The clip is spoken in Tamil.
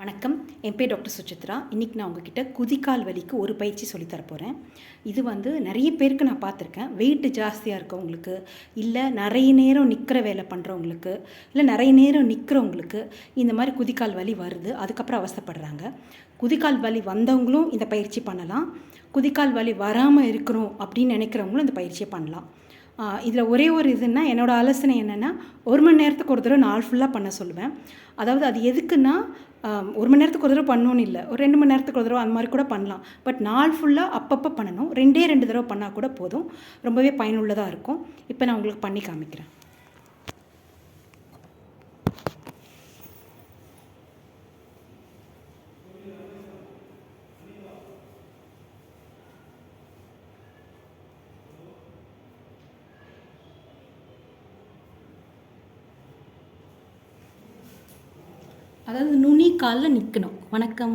வணக்கம். என் பேர் டாக்டர் சுசித்ரா. இன்றைக்கி நான் உங்ககிட்ட குதிக்கால் வலிக்கு ஒரு பயிற்சி சொல்லித்தரப்போகிறேன் போகிறேன் இது வந்து நிறைய பேருக்கு நான் பார்த்துருக்கேன். வெயிட் ஜாஸ்தியாக இருக்கவங்களுக்கு இல்லை நிறைய நேரம் நிற்கிற வேலை பண்ணுறவங்களுக்கு இல்லை நிறைய நேரம் நிற்கிறவங்களுக்கு இந்த மாதிரி குதிக்கால் வலி வருது. அதுக்கப்புறம் அவசப்படுறாங்க குதிக்கால் வலி வந்தவங்களும் இந்த பயிற்சி பண்ணலாம். குதிக்கால் வலி வராமல் இருக்கிறோம் அப்படின்னு நினைக்கிறவங்களும் இந்த பயிற்சியை பண்ணலாம். இதில் ஒரே ஒரு இதுன்னா என்னோடய ஆலோசனை என்னென்னா ஒரு மணி நேரத்துக்கு ஒரு தடவை நாள் ஃபுல்லாக பண்ண சொல்லுவேன். அதாவது அது எதுக்குன்னா ஒரு மணி நேரத்துக்கு ஒரு தடவை பண்ணணும்னு இல்லை. ஒரு ரெண்டு மணி நேரத்துக்கு ஒரு தடவை அந்த மாதிரி கூட பண்ணலாம். பட் நாள் ஃபுல்லாக அப்பப்போ பண்ணணும். ரெண்டே ரெண்டு தடவை பண்ணால் கூட போதும். ரொம்பவே பயனுள்ளதாக இருக்கும். இப்போ நான் உங்களுக்கு பண்ணி காமிக்கிறேன். அதாவது நுனி காலில் நிற்கணும் வணக்கம்.